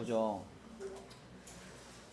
보죠.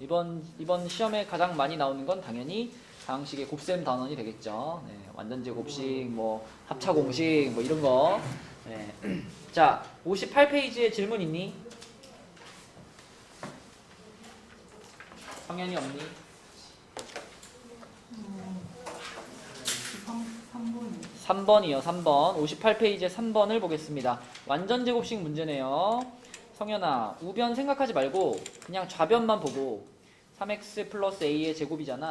이번 이번 시험에 가장 많이 나오는 건 당연히 상식의 곱셈 단원이 되겠죠. 네, 완전제 곱식, 뭐 합차 공식, 뭐 이런 거. 네. 자, 58페이지에 질문 있니? 성현이 없니? 3, 3번이요, 3번. 58페이지에 3번을 보겠습니다. 완전 제 곱식 문제네요. 성현아, 우변 생각하지 말고 그냥 좌변만 보고 3x 플러스 a의 제곱이잖아.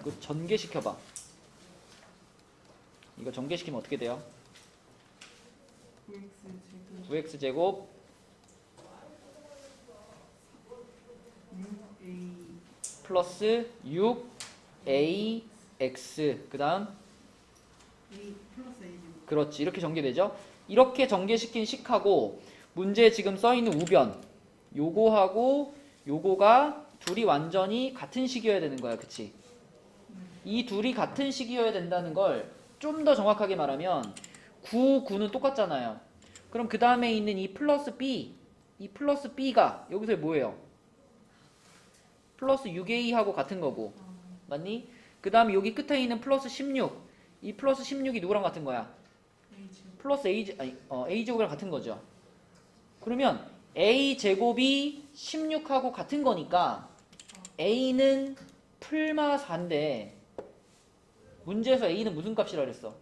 이거 전개시켜봐. 이거 전개시키면 어떻게 돼요? 9x 제곱 9x 제곱 6a 플러스 6ax 그 다음 그렇지 이렇게 전개되죠 이렇게 전개시킨 식하고 문제에 지금 써 있는 우변 요거하고 요거가 둘이 완전히 같은 식이어야 되는 거야 그치 이 둘이 같은 식이어야 된다는 걸 좀 더 정확하게 말하면 9, 9는 똑같잖아요 그럼 그 다음에 있는 이 플러스 b 이 플러스 b가 여기서 뭐예요 플러스 6a하고 같은 거고 맞니? 그 다음에 여기 끝에 있는 플러스 16 이 플러스 16이 누구랑 같은 거야? 플러스 a, 제- 아니, 어, a 제곱이랑 같은 거죠. 그러면 a 제곱이 16하고 같은 거니까 a는 풀마 4인데 문제에서 a는 무슨 값이라 그랬어?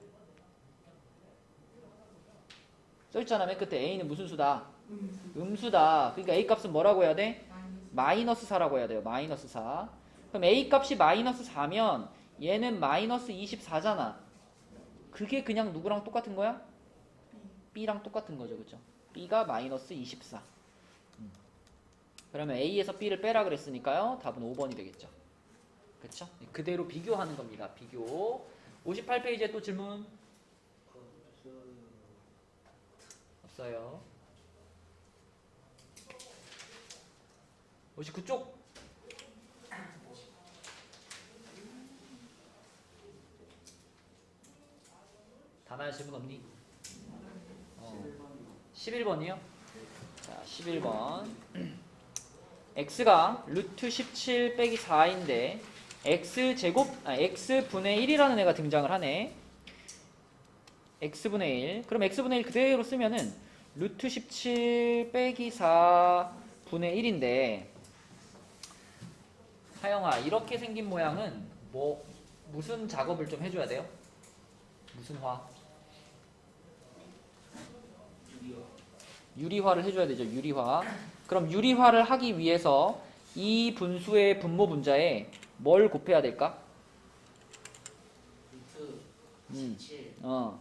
써있잖아 맨 끝에 a는 무슨 수다? 음수 음수다. 그러니까 a 값은 뭐라고 해야 돼? 마이너스 마이너스 4라고 해야 돼요. 마이너스 4. 그럼 a 값이 마이너스 4면 얘는 마이너스 24잖아. 그게 그냥 누구랑 똑같은 거야? b랑 똑같은 거죠. 그죠? B가 마이너스 24. 음. 그러면 a에서 b를 빼라 그랬으니까요. 답은 5번이 되겠죠. 그쵸? 그대로 비교하는 겁니다. 비교. 58페이지에 또 질문 없어요. 59쪽 다나야 질문 없니? 어. 11번이요? 자, 11번. x가 루트 17 빼기 4인데 x 제곱 아 x 분의 1이라는 애가 등장을 하네. x분의 1. 그럼 x분의 1 그대로 쓰면은 루트 17 빼기 4 분의 1인데 하영아 이렇게 생긴 모양은 뭐 무슨 작업을 좀 해줘야 돼요? 무슨 화? 유리화를 해줘야 되죠 유리화 그럼 유리화를 하기 위해서 이 분수의 분모 분자에 뭘 곱해야 될까? 음. 17 어,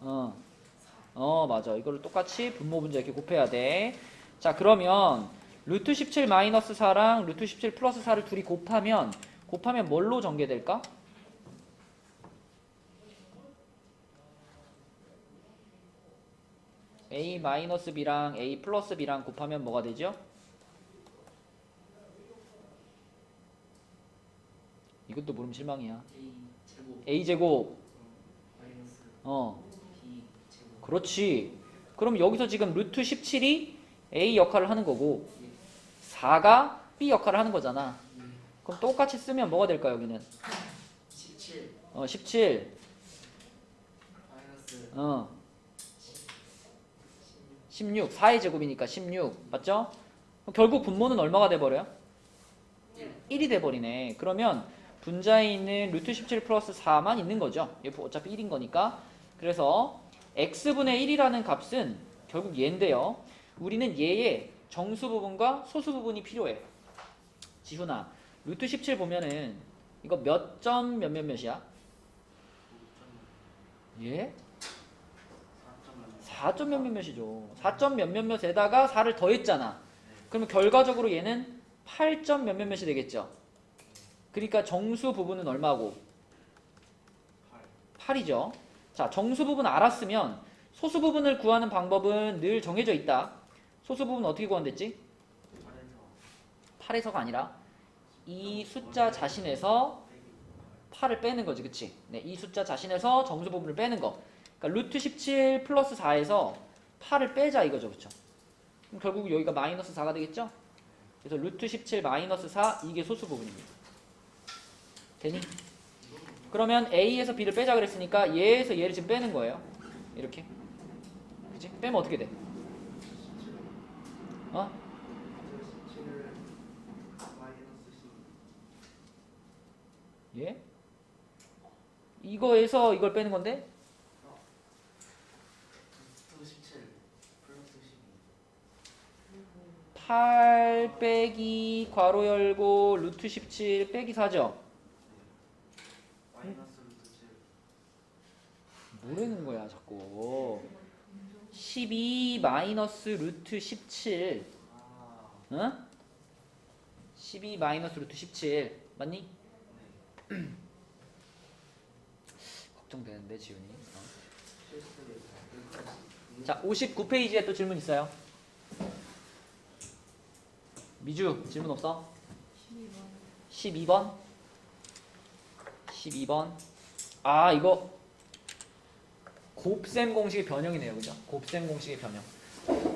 어, 어 맞아 이거를 똑같이 분모 분자 이렇게 곱해야 돼 자 그러면 루트 17 마이너스 4랑 루트 17 플러스 4를 둘이 곱하면 곱하면 뭘로 전개될까? A 마이너스 b랑 a 플러스 b랑 곱하면 뭐가 되죠? 이것도 모르면 실망이야. A 제곱 어 그렇지. 그럼 여기서 지금 루트 17이 a 역할을 하는 거고 4가 b 역할을 하는 거잖아. 그럼 똑같이 쓰면 뭐가 될까 여기는? 17 어 17. 마이너스 어 16. 4의 제곱이니까 16. 맞죠? 결국 분모는 얼마가 돼 버려요? 1 1이 돼 버리네. 그러면 분자에 있는 루트 17 플러스 4만 있는 거죠. 얘 어차피 1인 거니까. 그래서 x분의 1이라는 값은 결국 얘인데요. 우리는 얘의 정수 부분과 소수 부분이 필요해. 지훈아, 루트 17 보면은 이거 몇 점 몇 몇 몇이야? 예? 4점 몇 몇 몇이죠. 4점 몇 몇 몇에다가 4를 더했잖아. 그러면 결과적으로 얘는 8점 몇 몇 몇이 되겠죠. 그러니까 정수 부분은 얼마고? 8이죠. 자, 정수 부분 알았으면 소수 부분을 구하는 방법은 늘 정해져 있다. 소수 부분 어떻게 구한댔지? 8에서가 아니라 이 숫자 자신에서 8을 빼는 거지, 그치? 네, 이 숫자 자신에서 정수 부분을 빼는 거. 그러니까 루트 17 플러스 4에서 8을 빼자 이거죠. 그쵸? 그럼 결국 여기가 마이너스 4가 되겠죠? 그래서 루트 17 마이너스 4 이게 소수 부분입니다. 되니? 그러면 A에서 B를 빼자 그랬으니까 얘에서 얘를 지금 빼는 거예요. 이렇게. 그치? 빼면 어떻게 돼? 어? 17을 마이너스 10 예? 이거에서 이걸 빼는 건데? 루트 17 플러스 12 8 빼기 괄호 열고 루트 17 빼기 4죠? 마이너스 루트 7 뭐라는 거야 자꾸 12 마이너스 루트 17 아, 응? 12 마이너스 루트 17 맞니? 걱정되는데 지훈이 어. 실수를 자 59페이지에 또 질문 있어요 미주 질문 없어? 12번. 12번? 아 이거 곱셈 공식의 변형이네요 그죠? 곱셈 공식의 변형.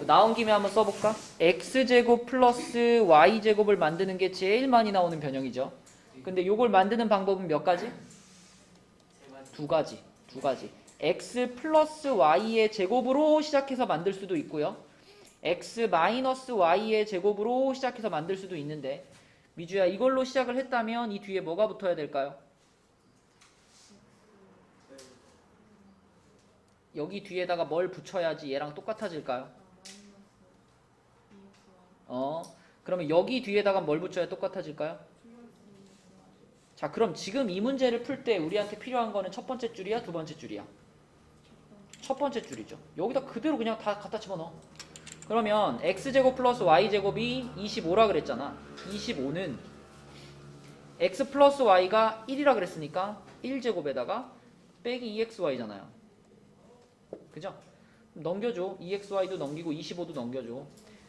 나온 김에 한번 써볼까? x제곱 플러스 y제곱을 만드는 게 제일 많이 나오는 변형이죠. 근데 요걸 만드는 방법은 몇 가지? 두 가지. 두 가지. X 플러스 y의 제곱으로 시작해서 만들 수도 있고요 x 마이너스 y의 제곱으로 시작해서 만들 수도 있는데 미주야 이걸로 시작을 했다면 이 뒤에 뭐가 붙어야 될까요? 여기 뒤에다가 뭘 붙여야지 얘랑 똑같아질까요? 어 그러면 여기 뒤에다가 뭘 붙여야 똑같아질까요? 자 그럼 지금 이 문제를 풀 때 우리한테 필요한 거는 첫 번째 줄이야 두 번째 줄이야? 첫 번째 줄이죠 여기다 그대로 그냥 다 갖다 집어넣어 그러면 x제곱 플러스 y제곱이 25라 그랬잖아. 25는 x 플러스 y가 1이라 그랬으니까 1제곱에다가 빼기 2xy잖아요. 그죠? 넘겨줘. 2xy도 넘기고 25도 넘겨줘.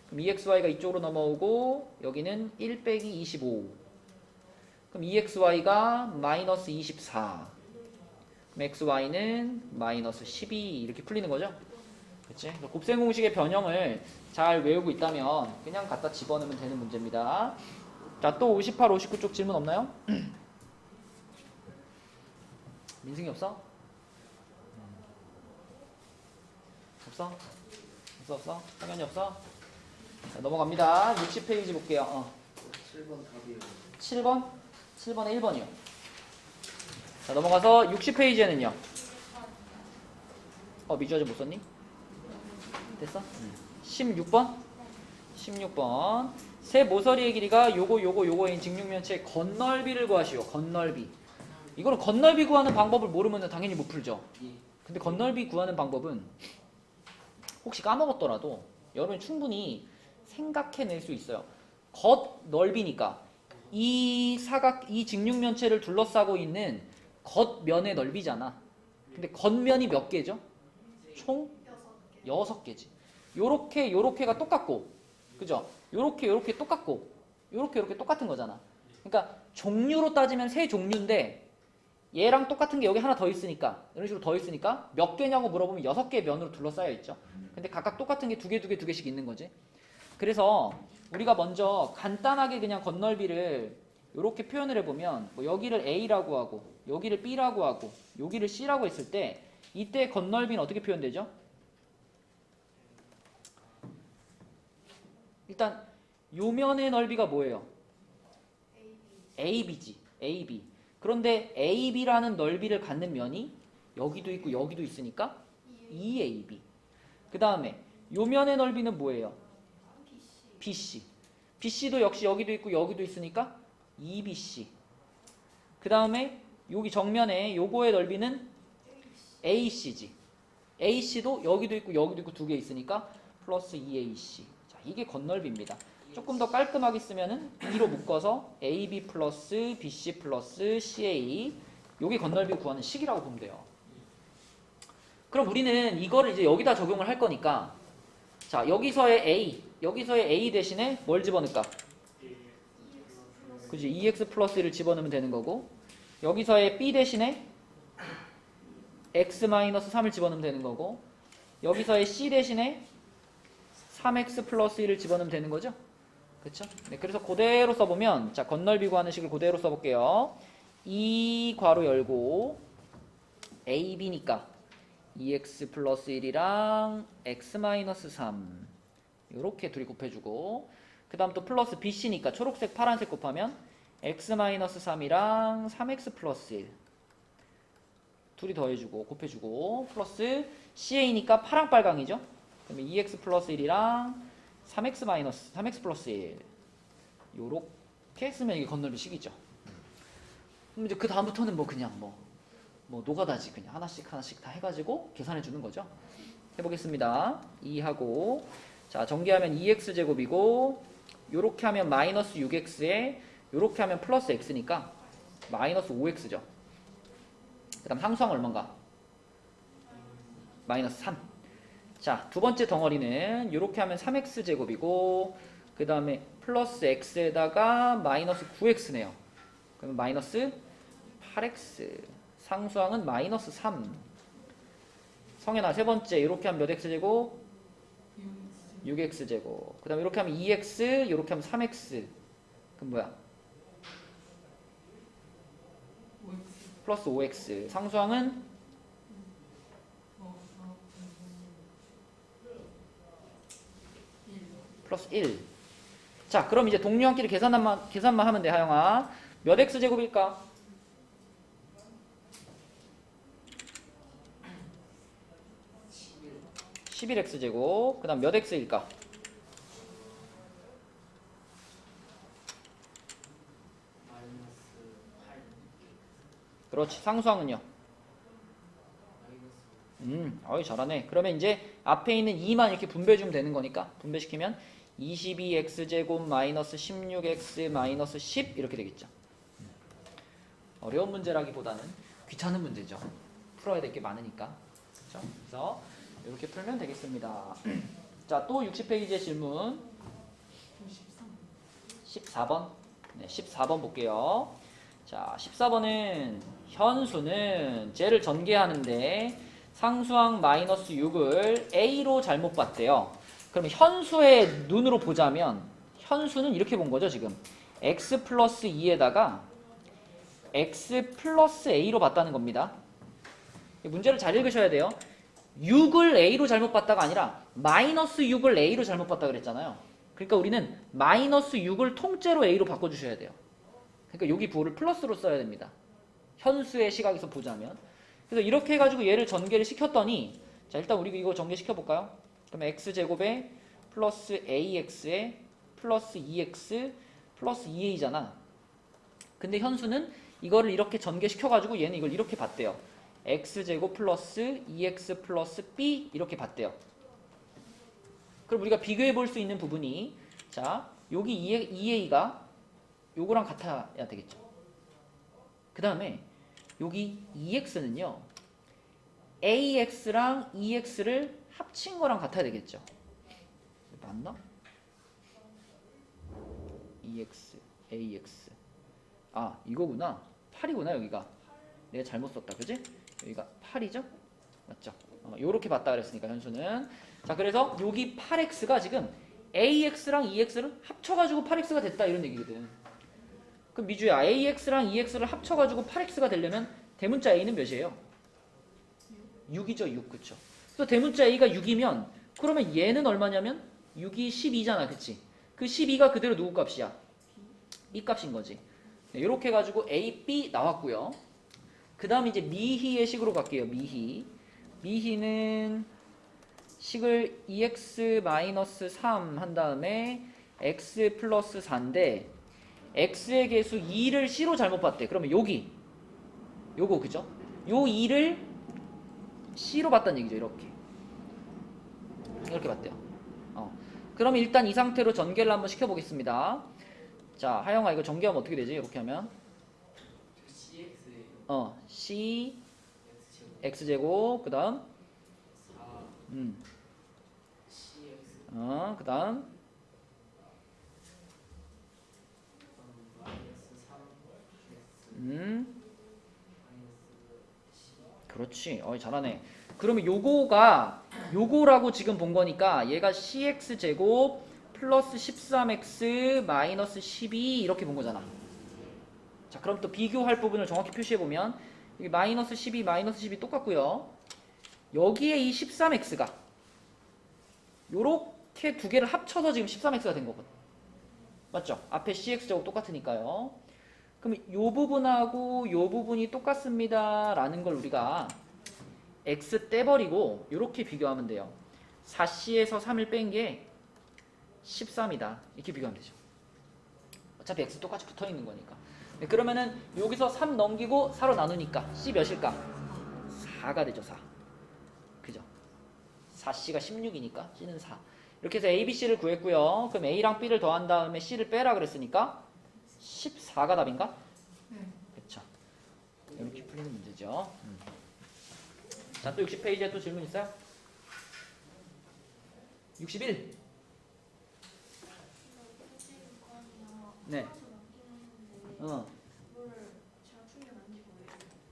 그럼 2xy가 이쪽으로 넘어오고 여기는 1 빼기 25 그럼 2xy가 마이너스 24 그럼 xy는 마이너스 12 이렇게 풀리는 거죠? 그치? 곱셈 공식의 변형을 잘 외우고 있다면 그냥 갖다 집어넣으면 되는 문제입니다. 자, 또 58, 59쪽 질문 없나요? 민승이 없어? 없어? 없어 없어? 당연히 없어? 자, 넘어갑니다. 60페이지 볼게요. 어. 7번 답이요 7번? 7번에 1번이요. 자, 넘어가서 60페이지에는요. 어, 미주 아직 못 썼니? 됐어? 16번? 16번. 새 모서리의 길이가 요거 요거 요거인 직육면체의 건널비를 구하시오. 건널비. 이거는 건널비 구하는 방법을 모르면 당연히 못 풀죠. 예. 근데 건널비 구하는 방법은 혹시 까먹었더라도 여러분이 충분히 생각해낼 수 있어요. 겉 넓이니까 이 사각 이 직육면체를 둘러싸고 있는 겉면의 넓이잖아. 근데 겉면이 몇 개죠? 총 여섯 개지. 요렇게 요렇게가 똑같고, 그죠? 요렇게 요렇게 똑같고, 요렇게 요렇게 똑같은 거잖아. 그러니까 종류로 따지면 세 종류인데 얘랑 똑같은 게 여기 하나 더 있으니까 이런 식으로 더 있으니까 몇 개냐고 물어보면 여섯 개의 면으로 둘러싸여 있죠. 근데 각각 똑같은 게 두 개 두 개 두 개씩 있는 거지. 그래서 우리가 먼저 간단하게 그냥 건널비를 이렇게 표현을 해보면 뭐 여기를 A라고 하고 여기를 B라고 하고 여기를 C라고 했을 때 이때 건널비는 어떻게 표현되죠? 일단 요면의 넓이가 뭐예요? AB지. AB. 그런데 AB라는 넓이를 갖는 면이 여기도 있고 여기도 있으니까 2AB. 그 다음에 요면의 넓이는 뭐예요? BC. BC도 역시 여기도 있고 여기도 있으니까 2BC. 그 다음에 여기 정면에 요거의 넓이는 AC지. AC도 여기도 있고 여기도 있고 두 개 있으니까 플러스 2AC. 자, 이게 건널비입니다. 조금 더 깔끔하게 쓰면은 2로 묶어서 AB 플러스 BC 플러스 CA. 요게 건널비 구하는 식이라고 보면 돼요. 그럼 우리는 이거를 이제 여기다 적용을 할 거니까 자, 여기서의 A, 여기서의 A 대신에 뭘 집어넣을까? 그지? 2x 플러스 1을 집어넣으면 되는 거고 여기서의 B 대신에 x 마이너스 3을 집어넣으면 되는 거고 여기서의 C 대신에 3x 플러스 1을 집어넣으면 되는 거죠? 그쵸? 네, 그래서 그대로 써보면 자 건널비 구하는 식을 그대로 써볼게요. 이 괄호 열고 a, b니까 2x 플러스 1이랑 x 마이너스 3 이렇게 둘이 곱해주고 그 다음 또 플러스 bc니까 초록색 파란색 곱하면 x 마이너스 3이랑 3x 플러스 1 둘이 더해주고 곱해주고 플러스 ca니까 파랑 빨강이죠 그러면 2x 플러스 1이랑 3x 마이너스 3x 플러스 1 요렇게 쓰면 이게 건널비 식이죠. 그럼 이제 그 다음부터는 뭐 그냥 뭐, 뭐 노가다지 그냥 하나씩 하나씩 다 해가지고 계산해 주는 거죠. 해보겠습니다. 2하고 자 전개하면 2x 제곱이고 요렇게 하면 마이너스 6x에 요렇게 하면 플러스 x니까 마이너스 5x죠. 그 다음 상수항 얼마인가? 마이너스 3 자, 두 번째 덩어리는 이렇게 하면 3x 제곱이고 그 다음에 플러스 x에다가 마이너스 9x네요. 그러면 마이너스 8x 상수항은 마이너스 3 성현아 세 번째 이렇게 하면 몇 x 제곱? 6x 제곱 그 다음에 이렇게 하면 2x 이렇게 하면 3x 그럼 뭐야? 플러스 5x 상수항은 플러스 1. 자, 그럼 이제 동류항끼리 계산만, 계산만 하면 돼, 하영아. 몇 x 제곱일까? 11 11x 제곱. 그 다음 몇 x일까? 마이너스 8 그렇지. 상수항은요? 음, 어이, 잘하네. 그러면 이제 앞에 있는 2만 이렇게 분배해주면 되는 거니까. 분배시키면 22x 제곱 마이너스 16x 마이너스 10 이렇게 되겠죠. 음. 어려운 문제라기보다는 귀찮은 문제죠. 풀어야 될 게 많으니까. 그렇죠? 그래서 이렇게 풀면 되겠습니다. 자, 또 60페이지의 질문 14번. 네, 14번 볼게요. 자, 14번은 현수는 쟤를 전개하는데 상수항 마이너스 6을 a로 잘못 봤대요. 그러면 현수의 눈으로 보자면 현수는 이렇게 본 거죠, 지금. x 플러스 2에다가 x 플러스 a로 봤다는 겁니다. 이 문제를 잘 읽으셔야 돼요. 6을 a로 잘못 봤다가 아니라 마이너스 6을 a로 잘못 봤다 그랬잖아요. 그러니까 우리는 마이너스 6을 통째로 a로 바꿔주셔야 돼요. 그러니까 여기 부호를 플러스로 써야 됩니다. 현수의 시각에서 보자면. 그래서 이렇게 해가지고 얘를 전개를 시켰더니 자 일단 우리 이거 전개시켜 볼까요? 그러면 x 제곱에 플러스 ax에 플러스 2x 플러스 2a잖아. 근데 현수는 이거를 이렇게 전개시켜가지고 얘는 이걸 이렇게 봤대요. x 제곱 플러스 2x 플러스 b 이렇게 봤대요. 그럼 우리가 비교해 볼 수 있는 부분이 자 여기 2a가 요거랑 같아야 되겠죠. 그 다음에 여기 2x는요. ax랑 2x를 합친 거랑 같아야 되겠죠. 맞나? 2x, ax. 아, 이거구나. 8이구나, 여기가. 내가 잘못 썼다. 그지? 여기가 8이죠? 맞죠? 어, 요렇게 봤다 그랬으니까 현수는. 자, 그래서 여기 8x가 지금 ax랑 2x를 합쳐가지고 8x가 됐다 이런 얘기거든. 그럼 미주야, ax랑 2x를 합쳐가지고 8x가 되려면 대문자 a는 몇이에요? 6이죠, 6. 그쵸? 그래서 대문자 a가 6이면 그러면 얘는 얼마냐면 6이 12잖아. 그치? 그 12가 그대로 누구 값이야? b 값인 거지. 네, 이렇게 해가지고 a, b 나왔고요. 그 다음 이제 미희의 식으로 갈게요. 미희. 미희는 식을 2x-3 한 다음에 x 플러스 4인데 x의 개수 2를 c로 잘못 봤대. 그러면 여기 요거 그죠? 요 2를 c로 봤다는 얘기죠. 이렇게 이렇게 봤대요. 어. 그럼 일단 이 상태로 전개를 한번 시켜보겠습니다. 자, 하영아 이거 전개하면 어떻게 되지? 이렇게 하면 어 c X제곱 x 제곱 그다음 4 음, 어 그다음 음, 마이너스 3 X 음, 마이너스 10 그렇지. 어 잘하네. 그러면 요거가 요거라고 지금 본 거니까 얘가 cx 제곱 플러스 13x 마이너스 12 이렇게 본 거잖아. 자, 그럼 또 비교할 부분을 정확히 표시해 보면 여기 마이너스 12 마이너스 12 똑같고요. 여기에 이 13x가 요렇게 두 개를 합쳐서 지금 13x가 된 거거든. 맞죠? 앞에 cx 제곱 똑같으니까요. 그럼 요 부분하고 요 부분이 똑같습니다 라는 걸 우리가 x 떼버리고 이렇게 비교하면 돼요. 4c에서 3을 뺀 게 13이다. 이렇게 비교하면 되죠. 어차피 x 똑같이 붙어 있는 거니까. 네, 그러면은 여기서 3 넘기고 4로 나누니까 c 몇일까? 4가 되죠. 4. 그죠? 4c가 16이니까 c는 4. 이렇게 해서 a, b, c를 구했고요. 그럼 a랑 b를 더한 다음에 c를 빼라 그랬으니까 14가 답인가? 네. 그쵸. 이렇게 풀리는 문제죠. 음. 자, 또 60페이지에 또 질문 있어요? 61. 네. 어.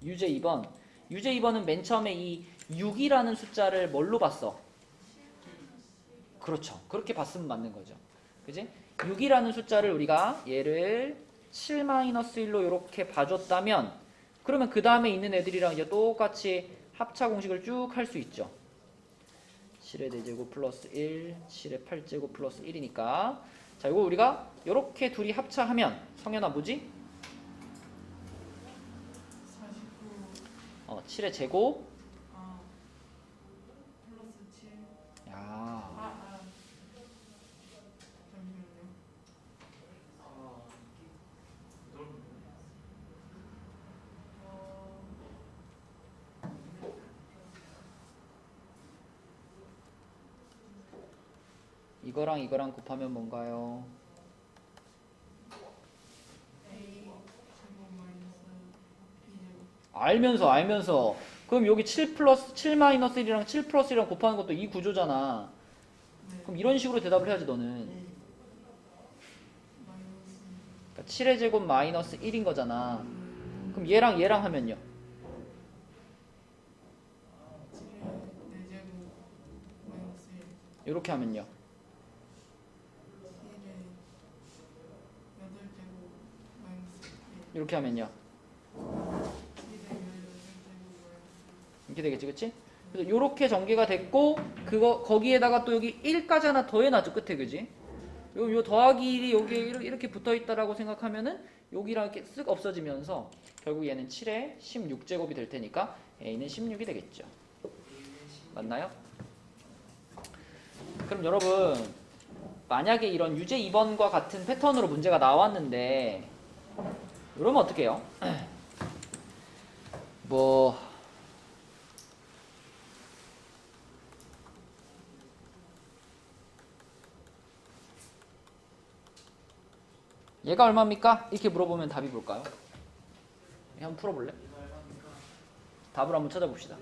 유제 2번. 유제 2번은 맨 처음에 이 6이라는 숫자를 뭘로 봤어? 그렇죠. 그렇게 봤으면 맞는 거죠. 그지? 6이라는 숫자를 우리가 얘를 7-1로 이렇게 봐줬다면 그러면 그 다음에 있는 애들이랑 이제 똑같이 합차 공식을 쭉 할 수 있죠. 7의 4제곱 플러스 1, 7의 8제곱 플러스 1이니까 자 이거 우리가 이렇게 둘이 합차하면 성현아 뭐지? 49. 어, 7의 제곱 아. 플러스 7. 야 아, 아. 잠시만요. 어, 어. 이거랑 이거랑 곱하면 뭔가요? 알면서 알면서 그럼 여기 7 플러스 7 마이너스 1이랑 7 플러스 1이랑 곱하는 것도 이 구조잖아. 네. 그럼 이런 식으로 대답을 해야지 너는. 그러니까 7의 제곱 마이너스 1인 거잖아. 그럼 얘랑 얘랑 하면요. 7의 4제곱 마이너스 1. 이렇게 하면요. 7의 8제곱 마 이너스 1. 이렇게 하면요. 7의 18제곱 마이너스 이렇게 되겠지, 그치? 그래서 이렇게 전개가 됐고 그거 거기에다가 또 여기 1까지 하나 더 해놔줘 끝에, 그지? 요, 요 더하기 1이 여기 이렇게, 붙어 있다라고 생각하면은 여기랑 이렇게 쓱 없어지면서 결국 얘는 7의 16제곱이 될 테니까 a는 16이 되겠죠. 맞나요? 그럼 여러분 만약에 이런 유제 2번과 같은 패턴으로 문제가 나왔는데 이러면 어떻게 해요? 뭐 얘가 얼마입니까? 이렇게 물어보면 답이 뭘까요? 한번 풀어볼래? 답을 한번 찾아봅시다.